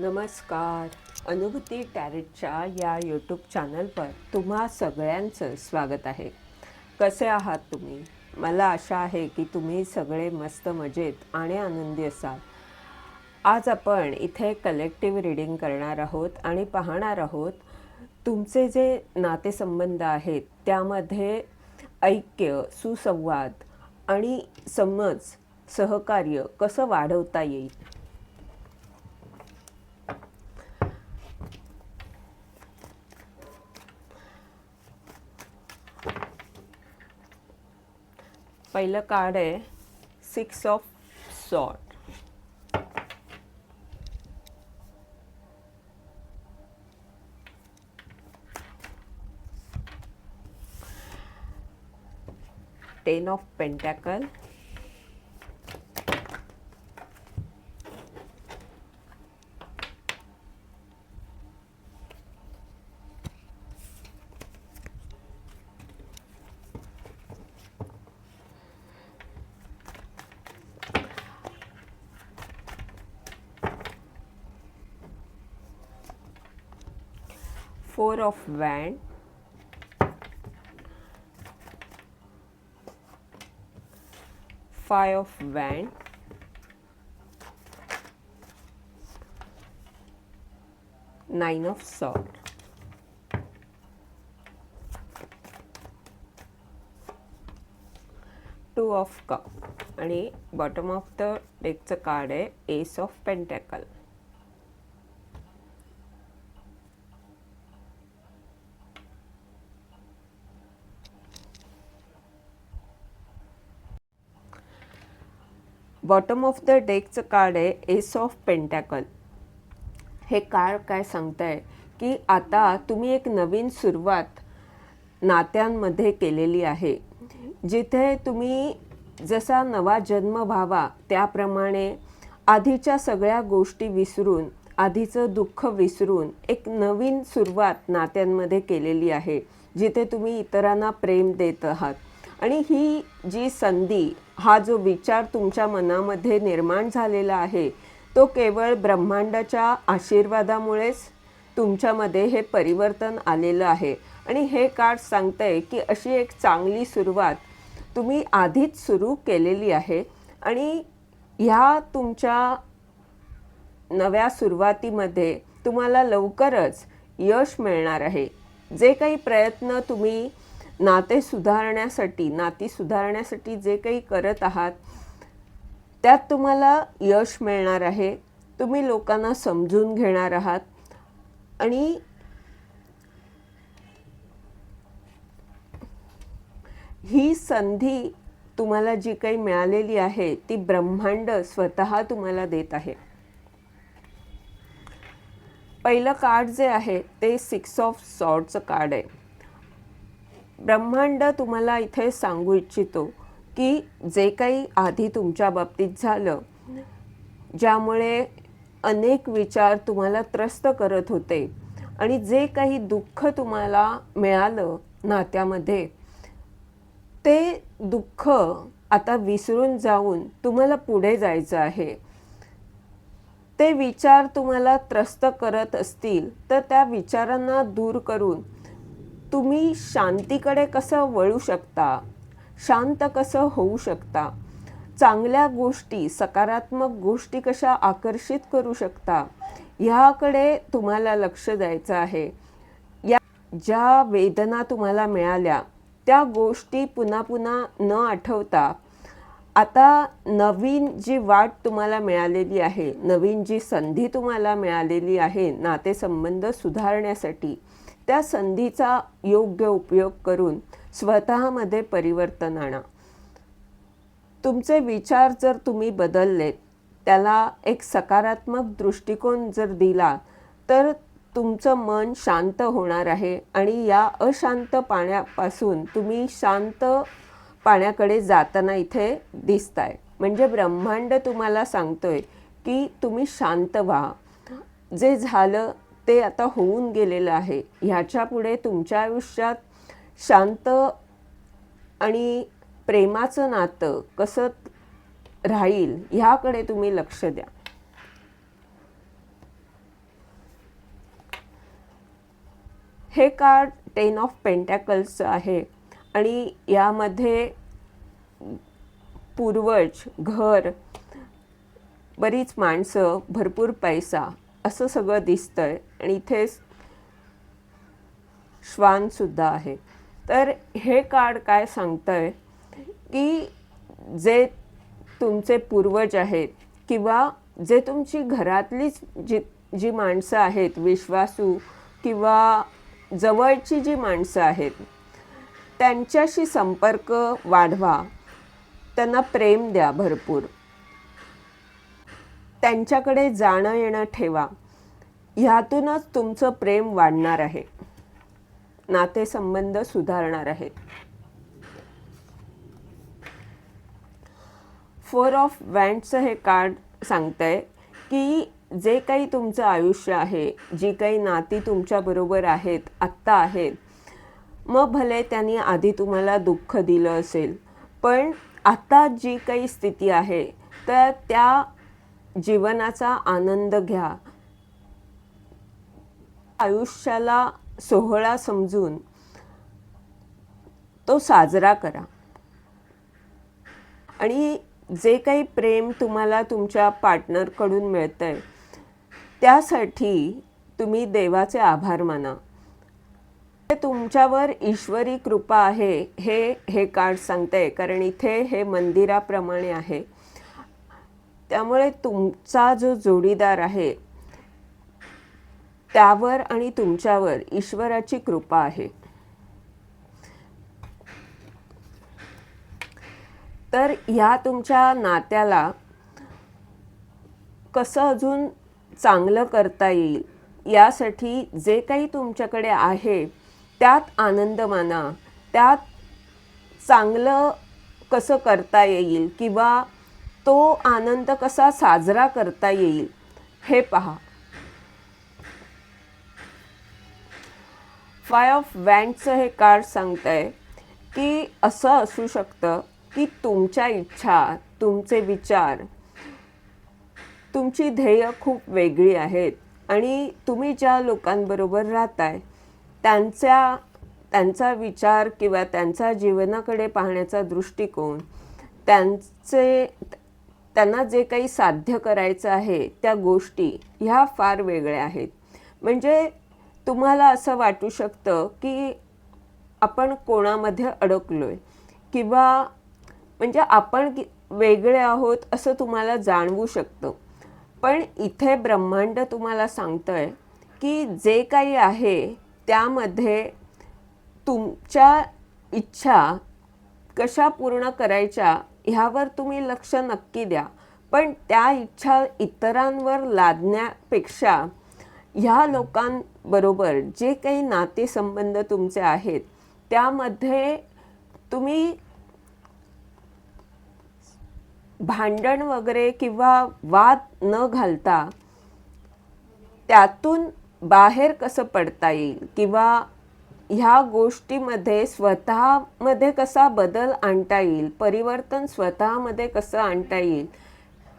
नमस्कार. अनुभूती टॅरेटच्या या यूट्यूब चॅनलवर तुम्हा सगळ्यांचं स्वागत आहे. कसे आहात तुम्ही? मला आशा आहे की तुम्ही सगळे मस्त मजेत आणि आनंदी असाल. आज आपण इथे कलेक्टिव्ह रिडिंग करणार आहोत आणि पाहणार आहोत तुमचे जे नातेसंबंध आहेत त्यामध्ये ऐक्य सुसंवाद आणि समज सहकार्य कसं वाढवता येईल पहिलं कार्ड आहे six of swords ten of pentacle four of wand five of wand nine of swords two of cup. आणि बॉटम ऑफ द डेकचं कार्ड आहे ace of pentacle. Bottom of the डेकचं card आहे एस ऑफ पेंटॅकल हे card काय सांगताय? की आता तुम्ही एक नवीन सुरुवात नात्यांमध्ये केलेली आहे. जिथे तुम्ही जसा नवा जन्म व्हावा त्याप्रमाणे आधीच्या सगळ्या गोष्टी विसरून आधीचं दुःख विसरून एक नवीन सुरुवात नात्यांमध्ये केलेली आहे जिथे तुम्ही इतरांना प्रेम देत आहात. आणि ही जी संधी हा जो विचार तुमच्या मनामध्ये निर्माण झालेला आहे तो केवळ ब्रह्मांडाच्या आशीर्वादामुळेच तुमच्यामध्ये हे परिवर्तन आलेलं आहे. आणि हे कार्ड सांगतंय की अशी एक चांगली सुरुवात तुम्ही आधीच सुरू केलेली आहे आणि ह्या तुमच्या नव्या सुरुवातीमध्ये तुम्हाला लवकरच यश मिळणार आहे. जे काही प्रयत्न तुम्ही नाते सुधारण्यासाठी नाती सुधारण्यासाठी जे काही करत आहात त्यात तुम्हाला यश मिळणार आहे. तुम्ही लोकांना समजून घेणार आहात. आणि ही संधी तुम्हाला जी काही मिळालेली आहे ती ब्रह्मांड स्वतः तुम्हाला देत आहे. पहिलं कार्ड जे आहे ते सिक्स ऑफ सॉर्टचं कार्ड आहे. ब्रह्मांड तुम्हाला इथे सांगू इच्छितो की जे काही आधी तुमच्या बाबतीत झालं ज्यामुळे अनेक विचार तुम्हाला त्रस्त करत होते आणि जे काही दुःख तुम्हाला मिळालं नात्यामध्ये ते दुःख आता विसरून जाऊन तुम्हाला पुढे जायचं आहे. ते विचार तुम्हाला त्रस्त करत असतील तर त्या विचारांना दूर करून तुम्ही शांतीकडे कसं वळू शकता? शांत कसं होऊ शकता? चांगल्या गोष्टी सकारात्मक गोष्टी कशा आकर्षित करू शकता? ह्याकडे तुम्हाला लक्ष द्यायचं आहे. या ज्या वेदना तुम्हाला मिळाल्या त्या गोष्टी पुन्हा पुन्हा न आठवता आता नवीन जी वाट तुम्हाला मिळालेली आहे नवीन जी संधी तुम्हाला मिळालेली आहे नातेसंबंध सुधारण्यासाठी त्या संधीचा योग्य उपयोग करून स्वतःमध्ये परिवर्तन आणा. तुमचे विचार जर तुम्ही बदललेत त्याला एक सकारात्मक दृष्टिकोन जर दिला तर तुमचं मन शांत होणार आहे आणि या अशांत पाण्यापासून तुम्ही शांत पाण्याकडे जाताना इथे दिसताय. म्हणजे ब्रह्मांड तुम्हाला सांगतोय की तुम्ही शांत व्हा. जे झालं ते आता होऊन गेलेलं आहे. ह्याच्या पुढे तुमच्या आयुष्यात शांत आणि प्रेमाचं नातं कसं राहील ह्याकडे तुम्ही लक्ष द्या. हे कार्ड टेन ऑफ पेंटॅकल्सचं आहे आणि यामध्ये पूर्वज घर बरीच माणसं भरपूर पैसा असं सगळं दिसतं आहे आणि इथे श्वानसुद्धा आहे. तर हे कार्ड काय सांगतं आहे की जे तुमचे पूर्वज आहेत किंवा जे तुमची घरातलीच जी जी माणसं आहेत विश्वासू किंवा जवळची जी माणसं आहेत त्यांच्याशी संपर्क वाढवा. त्यांना प्रेम द्या भरपूर. त्यांच्याकडे जाणं येणं ठेवा. ह्यातूनच तुमचं प्रेम वाढणार आहे. नातेसंबंध सुधारणार आहेत. फोर ऑफ वँडचं हे कार्ड सांगतंय की जे काही तुमचं आयुष्य आहे जी काही नाती तुमच्याबरोबर आहेत आत्ता आहेत मग भले त्यांनी आधी तुम्हाला दुःख दिलं असेल पण आत्ता जी काही स्थिती आहे तर त्या जीवनाचा आनंद घ्या. आयुष्याला सोहळा समजून तो साजरा करा. आणि जे काही प्रेम तुम्हाला तुमच्या पार्टनरकडून मिळतंय त्यासाठी तुम्ही देवाचे आभार माना. तुमच्यावर ईश्वरी कृपा आहे हे हे कार्ड सांगते कारण इथे हे मंदिराप्रमाणे आहे. त्यामुळे तुमचा जो जोडीदार आहे त्यावर आणि तुमच्यावर ईश्वराची कृपा आहे. तर ह्या तुमच्या नात्याला कसं अजून चांगलं करता येईल यासाठी जे काही तुमच्याकडे आहे त्यात आनंद माना त्यात चांगलं कसं करता येईल किंवा तो आनंद कसा साजरा करता येईल हे पहा. फाय ऑफ वँडचं हे कार्ड सांगतंय की असं असू शकतं की तुमच्या इच्छा तुमचे विचार तुमची ध्येय खूप वेगळी आहेत आणि तुम्ही ज्या लोकांबरोबर राहताय त्यांच्या त्यांचा विचार किंवा त्यांचा जीवनाकडे पाहण्याचा दृष्टिकोन त्यांचे त्यांना जे काही साध्य करायचं आहे त्या गोष्टी ह्या फार वेगळ्या आहेत. म्हणजे तुम्हाला असं वाटू शकतं की आपण कोणामध्ये अडकलो आहे किंवा म्हणजे आपण कि- वेगळे आहोत असं तुम्हाला जाणवू शकतं. पण इथे ब्रह्मांड तुम्हाला सांगतंय की जे काही आहे त्यामध्ये तुमच्या इच्छा कशा पूर्ण करायच्या ह्यावर तुम्ही लक्ष नक्की द्या. पण त्या इच्छा इतरांवर लादण्यापेक्षा ह्या लोकांबरोबर जे काही नातेसंबंध तुमचे आहेत त्यामध्ये तुम्ही भांडण वगैरे किंवा वाद न घालता त्यातून बाहेर कसं पडता येईल किंवा ह्या गोष्टीमध्ये स्वतःमध्ये कसा बदल आणता येईल? परिवर्तन स्वतःमध्ये कसं आणता येईल?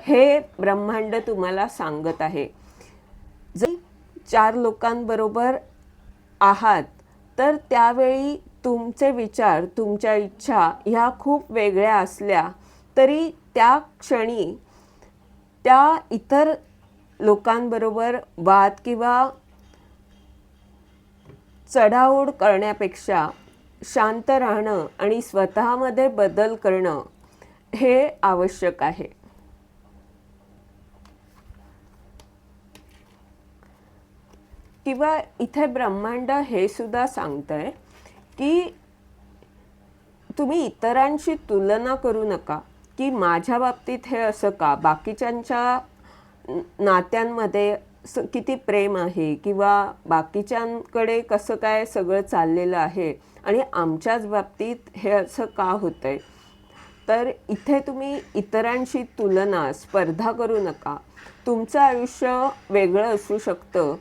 हे ब्रह्मांड तुम्हाला सांगत आहे. जर चार लोकांबरोबर आहात तर त्यावेळी तुमचे विचार तुमच्या इच्छा ह्या खूप वेगळ्या असल्या तरी त्या क्षणी त्या इतर लोकांबरोबर वाद किंवा चढाओढ करण्यापेक्षा शांत राहणं आणि स्वतःमध्ये बदल करणं हे आवश्यक आहे. किंवा इथे ब्रह्मांड हे सुद्धा सांगतंय की तुम्ही इतरांशी तुलना करू नका की माझ्या बाबतीत हे असं का? बाकीच्यांच्या नात्यांमध्ये स किती प्रेम आहे? किंवा बाकीच्यांकडे कसं काय सगळं चाललेलं आहे? आणि आमच्याच बाबतीत हे असं का होतंय? तर इथे तुम्ही इतरांशी तुलना स्पर्धा करू नका. तुमचं आयुष्य वेगळं असू शकतं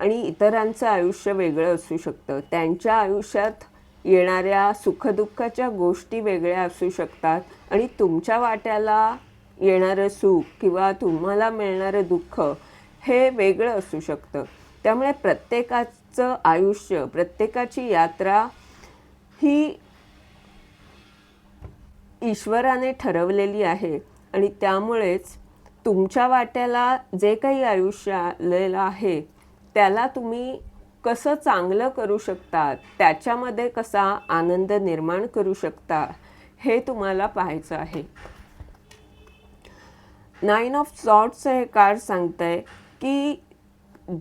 आणि इतरांचं आयुष्य वेगळं असू शकतं. त्यांच्या आयुष्यात येणाऱ्या सुखदुःखाच्या गोष्टी वेगळ्या असू शकतात आणि तुमच्या वाट्याला येणारं सुख किंवा तुम्हाला मिळणारं दुःख हे वेगळं असू शकतं. त्यामुळे प्रत्येकाचं आयुष्य प्रत्येकाची यात्रा ही ईश्वराने ठरवलेली आहे. आणि त्यामुळेच तुमच्या वाट्याला जे काही आयुष्य आलेलं आहे त्याला तुम्ही कसं चांगलं करू शकता त्याच्यामध्ये कसा आनंद निर्माण करू शकता हे तुम्हाला पाहायचं आहे. नाईन ऑफ सॉट्सचं हे कार्ड सांगतंय की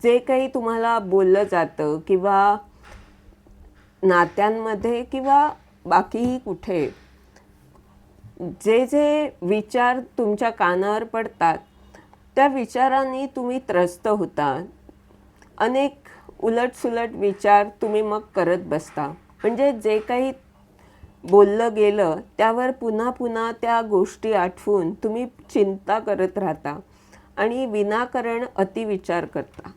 जे काही तुम्हाला बोललं जातं किंवा नात्यांमध्ये किंवा बाकीही कुठे जे जे विचार तुमच्या कानावर पडतात त्या विचारांनी तुम्ही त्रस्त होता. अनेक उलटसुलट विचार तुम्ही मग करत बसता. म्हणजे जे काही बोललं गेलं त्यावर पुन्हा पुन्हा त्या गोष्टी आठवून तुम्ही चिंता करत राहता. आणि विनाकारण अतिविचार करता.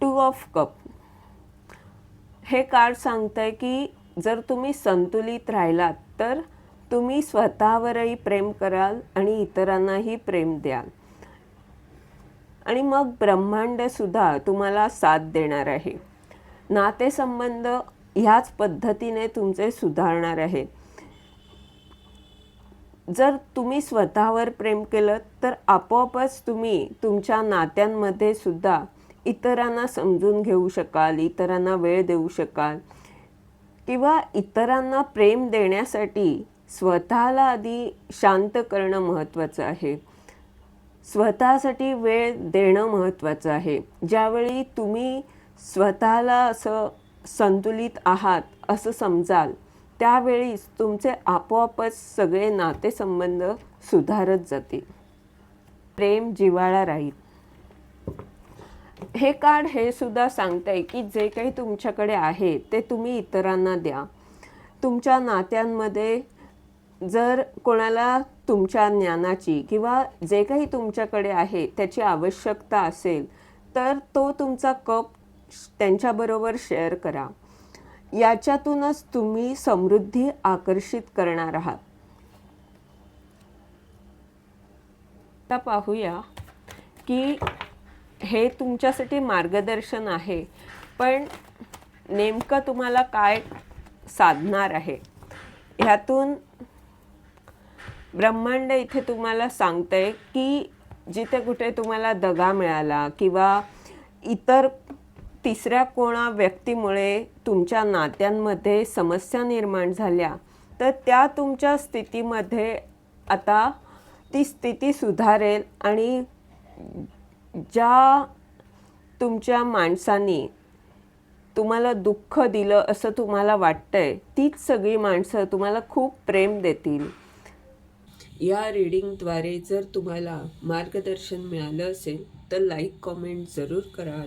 टू ऑफ कप हे कार्ड सांगतंय की जर तुम्ही संतुलित राहिलात तर तुम्ही स्वतःवरही प्रेम कराल आणि इतरांनाही प्रेम द्याल. आणि मग ब्रह्मांडसुद्धा तुम्हाला साथ देणार आहे. नातेसंबंध ह्याच पद्धतीने तुमचे सुधारणार आहेत. जर तुम्ही स्वतःवर प्रेम केलं तर आपोआपच तुम्ही तुमच्या नात्यांमध्ये सुद्धा इतरांना समजून घेऊ शकाल इतरांना वेळ देऊ शकाल. किंवा इतरांना प्रेम देण्यासाठी स्वतःला आधी शांत करणं महत्त्वाचं आहे. स्वतःसाठी वेळ देणं महत्त्वाचं आहे. ज्यावेळी तुम्ही स्वतःला असं संतुलित आहात असं समजाल त्यावेळीच तुमचे आपोआपच सगळे नातेसंबंध सुधारत जातील. प्रेम जिव्हाळा राहील. हे कार्ड हे सुद्धा सांगतंय की जे काही तुमच्याकडे आहे ते तुम्ही इतरांना द्या. तुमच्या नात्यांमध्ये जर कोणाला तुमच्या ज्ञानाची किंवा जे काही तुमच्याकडे आहे त्याची आवश्यकता असेल तर तो तुमचा कप त्यांच्याबरोबर शेअर करा. याच्यातूनच तुम्ही समृद्धी आकर्षित करणार आहात. आता पाहूया की हे तुमच्यासाठी मार्गदर्शन आहे पण नेमकं तुम्हाला काय साधणार आहे? ह्यातून ब्रह्मांड इथे तुम्हाला सांगतंय की जिथे कुठे तुम्हाला दगा मिळाला किंवा इतर तिसऱ्या कोणा व्यक्तीमुळे तुमच्या नात्यांमध्ये समस्या निर्माण झाल्या तर त्या तुमच्या स्थितीमध्ये आता ती स्थिती सुधारेल आणि ज्या तुमच्या माणसांनी तुम्हाला दुःख दिलं असं तुम्हाला वाटतंय तीच सगळी माणसं तुम्हाला खूप प्रेम देतील. या रीडिंगद्वारे जर तुम्हाला मार्गदर्शन मिळालं असेल तर लाईक कॉमेंट जरूर करा.